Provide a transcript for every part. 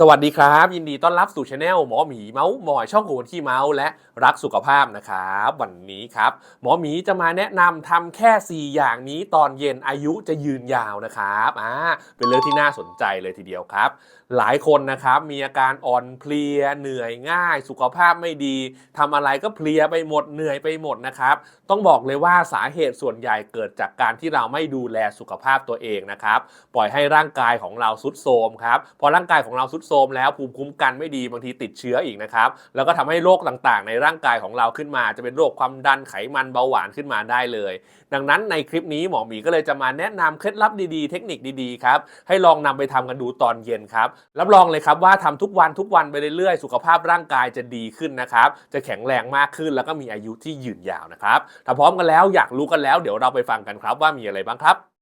สวัสดีครับ ยินดีต้อนรับสู่ช anel หมอหมีเมาส์หมอยช่องโหนขี้เมาส์และรักสุขภาพนะครับวันนี้ครับ หมอหมีจะมาแนะนำทำแค่ 4 อย่างนี้ตอนเย็นอายุจะยืนยาวนะครับอ่าเป็นเรื่องที่น่าสนใจเลยทีเดียวครับ หลายคนนะครับมีอาการอ่อนเพลียเหนื่อยง่าย สุขภาพไม่ดีทำอะไรก็เพลียไปหมดเหนื่อยไปหมดนะครับต้องบอกเลยว่าสาเหตุส่วนใหญ่เกิดจากการที่เราไม่ดูแลสุขภาพตัวเองนะครับปล่อยให้ร่างกายของเราสุดโทรมครับพอร่างกายของเราสุดโทรมแล้วภูมิคุ้มกันไม่ดีบางทีติดเชื้ออีกนะครับ แล้วก็ทำให้โรคต่างๆ ในร่างกายของเราขึ้นมา จะเป็นโรคความดันไขมันเบาหวานขึ้นมาได้เลย ดังนั้นในคลิปนี้หมอหมีก็เลยจะมาแนะนำเคล็ดลับดีๆ เทคนิคดีๆครับให้ลองนำไปทำกันดูตอนเย็นครับรับรองเลยครับว่าทำทุกวันทุกวันไปเรื่อยๆ สุขภาพร่างกายจะดีขึ้นนะครับจะแข็งแรงมากขึ้นแล้วก็มีอายุที่ยืนยาวนะครับถ้าพร้อมกันแล้วอยากรู้กันแล้ว เดี๋ยวเราไปฟังกันครับว่ามีอะไรบ้างครับ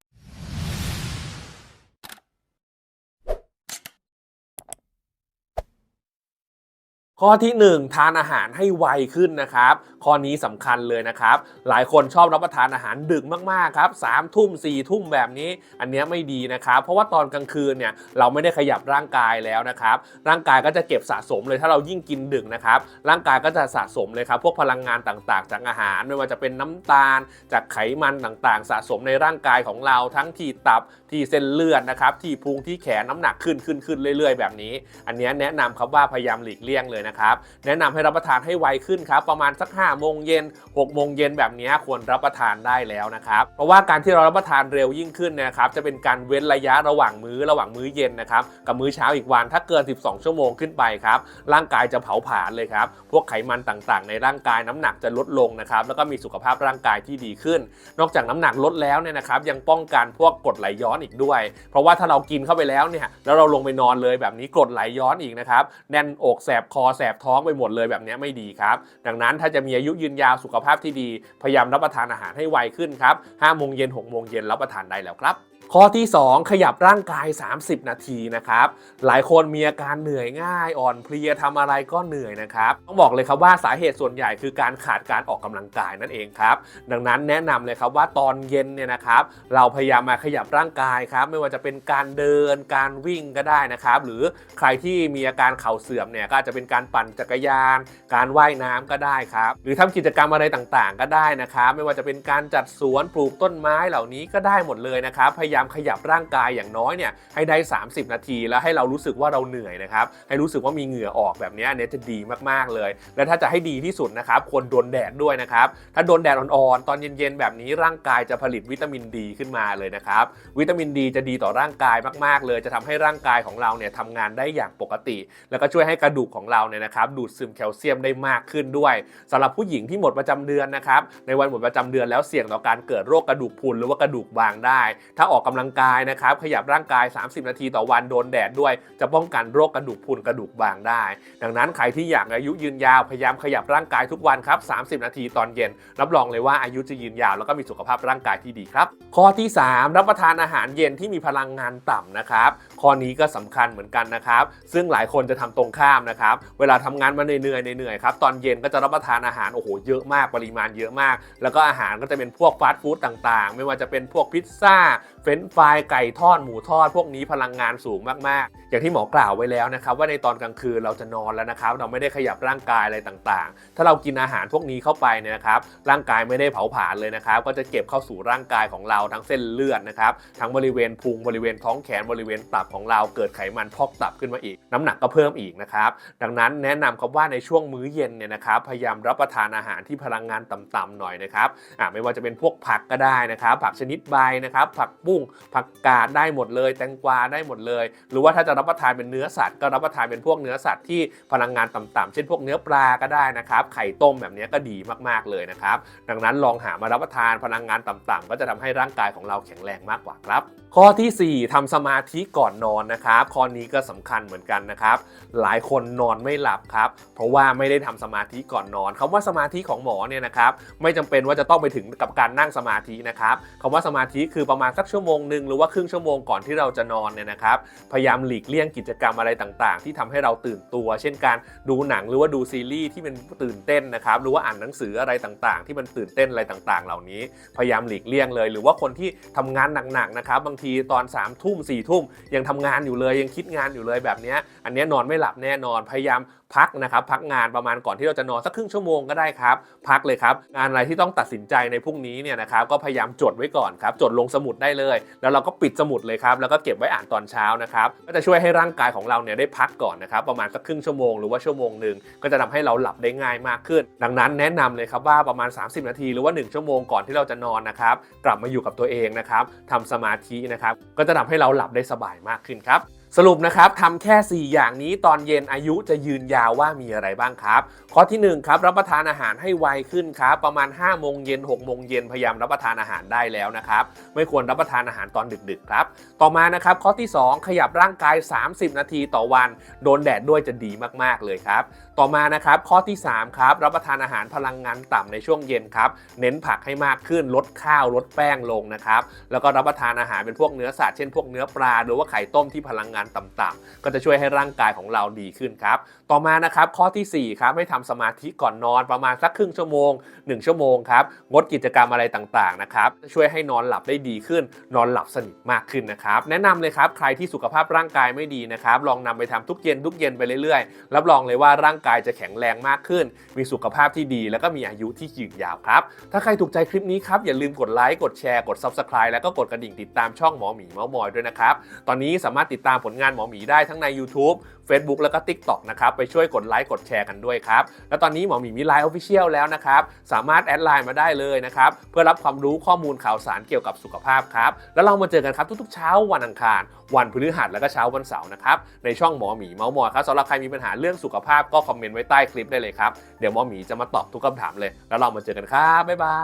ข้อที่ 1 ทานอาหารให้ไวขึ้นนะครับ ข้อนี้สำคัญเลยนะครับ หลายคนชอบรับประทานอาหารดึกมากๆครับสามทุ่มสี่ทุ่มแบบนี้ อันเนี้ยไม่ดีนะครับ เพราะว่าตอนกลางคืนเนี่ยเราไม่ได้ขยับร่างกายแล้วนะครับ ร่างกายก็จะเก็บสะสมเลยถ้าเรายิ่งกินดึกนะครับ ร่างกายก็จะสะสมเลยครับ พวกพลังงานต่างๆ จากอาหารไม่ว่าจะเป็นน้ำตาล จากไขมันต่างๆ สะสมในร่างกายของเราทั้งที่ตับที่เส้นเลือดนะครับที่พุงที่แขนน้ำหนักขึ้นขึ้นขึ้นเรื่อย ๆ แบบนี้ อันเนี้ยแนะนำครับว่าพยายามหลีกเลี่ยงเลยนะครับแนะนำให้รับประทานให้ไวขึ้นครับประมาณสัก5โมงเย็น6โมงเย็นแบบนี้ควรรับประทานได้แล้วนะครับเพราะว่าการที่เรารับประทานเร็วยิ่งขึ้นนะครับจะเป็นการเว้นระยะระหว่างมื้อระหว่างมื้อเย็นนะครับกับมื้อเช้าอีกวันถ้าเกิน 12 ชั่วโมงขึ้นไปครับร่างกายจะเผาผลาญเลยครับพวกไขมันต่างๆ ในร่างกายน้ำหนักจะลดลงนะครับแล้วก็มีสุขภาพร่างกายที่ดีขึ้น นอกจากน้ำหนักลดแล้วเนี่ยนะครับยังป้องกันพวกกรดไหลย้อนอีกด้วย เพราะว่าถ้าเรากินเข้าไปแล้วเนี่ยแล้วเราลงไปนอนเลยแบบนี้กรดไหลย้อนอีกนะครับแน่นอกแสบคอแสบท้องไปหมดเลยแบบนี้ไม่ดีครับ ดังนั้นถ้าจะมีอายุยืนยาวสุขภาพที่ดี พยายามรับประทานอาหารให้ไวขึ้นครับ5โมงเย็น6โมงเย็นรับประทานได้แล้วครับ ข้อที่ 2 ขยับร่างกาย 30 นาทีนะครับ หลายคนมีอาการเหนื่อยง่ายอ่อนเพลียทำอะไรก็เหนื่อยนะครับ ต้องบอกเลยครับว่าสาเหตุส่วนใหญ่คือการขาดการออกกำลังกายนั่นเองครับ ดังนั้นแนะนำเลยครับว่าตอนเย็นเนี่ยนะครับ เราพยายามมาขยับร่างกายครับ ไม่ว่าจะเป็นการเดินการวิ่งก็ได้นะครับ หรือใครที่มีอาการเข่าเสื่อมเนี่ยก็อาจจะเป็นการปั่นจักรยาน การว่ายน้ำก็ได้ครับ หรือทำกิจกรรมอะไรต่างๆ ก็ได้นะครับ ไม่ว่าจะเป็นการจัดสวนปลูกต้นไม้เหล่านี้ก็ได้หมดเลยนะครับพยายามขยับร่างกายอย่างน้อยเนี่ยให้ได้ 30 นาที แล้วให้เรารู้สึกว่าเราเหนื่อยนะครับให้รู้สึกว่ามีเหงื่อออกแบบนี้เนี่ยจะดีมากๆเลย และถ้าจะให้ดีที่สุดนะครับควรโดนแดดด้วยนะครับถ้าโดนแดดอ่อนๆตอนเย็นๆแบบนี้ร่างกายจะผลิตวิตามินดีขึ้นมาเลยนะครับวิตามินดีจะดีต่อร่างกายมากๆ เลย จะทำให้ร่างกายของเราเนี่ยทำงานได้อย่างปกติ แล้วก็ช่วยให้กระดูกของเราเนี่ยนะครับดูดซึมแคลเซียมได้มากขึ้นด้วยสำหรับผู้หญิงที่หมดประจำเดือนนะครับในวันหมดประจำเดือนแล้วเสี่ยงต่อการเกิดโรคกระดูกพรุนหรือว่ากระดูกบางได้ ถ้าออกกำลังกายนะครับ ขยับร่างกาย 30 นาทีต่อวันโดนแดดด้วย จะป้องกันโรคกระดูกพรุนกระดูกบางได้ ดังนั้นใครที่อยากอายุยืนยาวพยายามขยับร่างกายทุกวันครับ 30 นาทีตอนเย็น รับรองเลยว่าอายุจะยืนยาวแล้วก็มีสุขภาพร่างกายที่ดีครับ ข้อที่ 3 รับประทานอาหารเย็นที่มีพลังงานต่ำนะครับ ข้อนี้ก็สำคัญเหมือนกันนะครับ ซึ่งหลายคนจะทำตรงข้ามนะครับ เวลาทำงานมาเหนื่อยๆเหนื่อยๆครับตอนเย็นก็จะรับประทานอาหารโอ้โหเยอะมากปริมาณเยอะมาก แล้วก็อาหารก็จะเป็นพวกฟาสต์ฟู้ดต่างๆ ไม่ว่าจะเป็นพวกพิซซ่า เฟรนฟรายไก่ทอดหมูทอด พวกนี้พลังงานสูงมากๆ อย่างที่หมอกล่าวไว้แล้วนะครับว่าในตอนกลางคืนเราจะนอนแล้วนะครับเราไม่ได้ขยับร่างกายอะไรต่างๆ ถ้าเรากินอาหารพวกนี้เข้าไปเนี่ยนะครับร่างกายไม่ได้เผาผลาญเลยนะครับก็จะเก็บเข้าสู่ร่างกายของเราทั้งเส้นเลือดนะครับทั้งบริเวณพุงบริเวณท้องแขนบริเวณตับของเราเกิดไขมันพอกตับขึ้นมาอีก น้ำหนักก็เพิ่มอีกนะครับดังนั้นแนะนำครับว่าในช่วงมื้อเย็นเนี่ยนะครับพยายามรับประทานอาหารที่พลังงานต่ำๆหน่อยนะครับไม่ว่าจะเป็นพวกผักก็ได้นะครับผักชนิดใบนะครับผักุ้ง ผักกาดได้หมดเลย แตงกวาได้หมดเลย หรือว่าถ้าจะรับประทานเป็นเนื้อสัตว์ก็รับประทานเป็นพวกเนื้อสัตว์ที่พลังงานต่ำๆเช่นพวกเนื้อปลาก็ได้นะครับไข่ต้มแบบนี้ก็ดีมากๆเลยนะครับดังนั้นลองหามารับประทานพลังงานต่ำๆก็จะทำให้ร่างกายของเราแข็งแรงมากกว่าครับ ข้อทีสี่4ทำสมาธิก่อนนอนนะครับ ข้อนี้ก็สำคัญเหมือนกันนะครับ หลายคนนอนไม่หลับครับ เพราะว่าไม่ได้ทำสมาธิก่อนนอนคำว่าสมาธิของหมอเนี่ยนะครับ ไม่จำเป็นว่าจะต้องไปถึงกับการนั่งสมาธินะครับคำว่าสมาธิคือประมาณสักชั่วโมงวโมงหนึ่งหรือว่าครึ่งชั่วโมงก่อนที่เราจะนอนเนี่ยนะครับ พยายามหลีกเลี่ยงกิจกรรมอะไรต่างๆ ที่ทำให้เราตื่นตัว เช่นการดูหนังหรือว่าดูซีรีส์ที่มันตื่นเต้นนะครับ หรือว่าอ่านหนังสืออะไรต่างๆ ที่มันตื่นเต้นอะไรต่างๆ เหล่านี้ พยายามหลีกเลี่ยงเลย หรือว่าคนที่ทำงานหนักๆนะครับบางทีตอน3ามทุ่มสี่ทุ่มยังทำงานอยู่เลยยังคิดงานอยู่เลยแบบนี้อันนี้นอนไม่หลับแน่นอนพยายาม พักนะครับพักงานประมาณก่อนที่เราจะนอนสักครึ่งชั่วโมงก็ได้ครับ พักเลยครับ งานอะไรที่ต้องตัดสินใจในพรุ่งนี้เนี่ยนะครับก็พยายามจดไว้ก่อนครับจดลงสมุดได้เลย แล้วเราก็ปิดสมุดเลยครับแล้วก็เก็บไว้อ่านตอนเช้านะครับก็จะช่วยให้ร่างกายของเราเนี่ยได้พักก่อนนะครับประมาณสักครึ่งชั่วโมงหรือว่าชั่วโมงหนึ่งก็จะทำให้เราหลับได้ง่ายมากขึ้น ดังนั้นแนะนำเลยครับว่าประมาณ 30 นาทีหรือว่า 1 ชั่วโมงก่อนที่เราจะนอนนะครับกลับมาอยู่กับตัวเองนะครับทำสมาธินะครับก็จะทำให้เราหลับได้สบายมากขึ้นครับ สรุปนะครับทำแค่ 4 อย่างนี้ตอนเย็นอายุจะยืนยาวว่ามีอะไรบ้างครับ ข้อที่1ครับรับประทานอาหารให้ไวขึ้นครับประมาณ5โมงเย็น6โมงเย็นพยายามรับประทานอาหารได้แล้วนะครับไม่ควรรับประทานอาหารตอนดึกๆครับต่อมานะครับข้อที่ 2 ขยับร่างกาย 30 นาทีต่อวัน โดนแดดด้วยจะดีมากๆเลยครับต่อมานะครับข้อที่3ครับรับประทานอาหารพลังงานต่ำในช่วงเย็นครับเน้นผักให้มากขึ้นลดข้าวลดแป้งลงนะครับแล้วก็รับประทานอาหารเป็นพวกเนื้อสัตว์เช่นพวกเนื้อปลาหรือว่าไข่ต้มที่พลังงานต่ำๆก็จะช่วยให้ร่างกายของเราดีขึ้นครับ ต่อมานะครับข้อทีสี่4 ครับให้ทำสมาธิก่อนนอนประมาณสักครึ่งชั่วโมง 1 ชั่วโมงครับงดกิจกรรมอะไรต่างๆนะครับจะช่วยให้นอนหลับได้ดีขึ้น นอนหลับสนิทมากขึ้นนะครับ แนะนำเลยครับใครที่สุขภาพร่างกายไม่ดีนะครับ ลองนำไปทำทุกเย็นทุกเย็นไปเรื่อยๆ รับรองเลยว่าร่างกายจะแข็งแรงมากขึ้น มีสุขภาพที่ดี แล้วก็มีอายุที่ยืนยาวครับ ถ้าใครถูกใจคลิปนี้ครับอย่าลืมกดไลค์กดแชร์กด Subscribe แล้วก็กดกระดิ่งติดตามช่องหมอหมีเมาส์มอยด้วยนะครับตอนนี้สามารถติดตามผลงานหมอหมีได้ทั้งใน YouTube Facebook แล้วก็ TikTok นะครับ ไปช่วยกดไลค์กดแชร์กันด้วยครับ แล้วตอนนี้หมอหมีมีไลน์ Official แล้วนะครับ สามารถแอดไลน์มาได้เลยนะครับ เพื่อรับความรู้ข้อมูลข่าวสารเกี่ยวกับสุขภาพครับ แล้วเรามาเจอกันครับทุกๆเช้าวันอังคาร วันพฤหัสแล้วก็เช้าวันเสาร์นะครับ ในช่องหมอหมีเมาส์มอยครับสำหรับใครมีปัญหาเรื่องสุขภาพก็คอมเมนต์ไว้ใต้คลิปได้เลยครับเดี๋ยวหมอหมีจะมาตอบทุกคำถามเลย แล้วเรามาเจอกันครับบ๊ายบา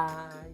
ย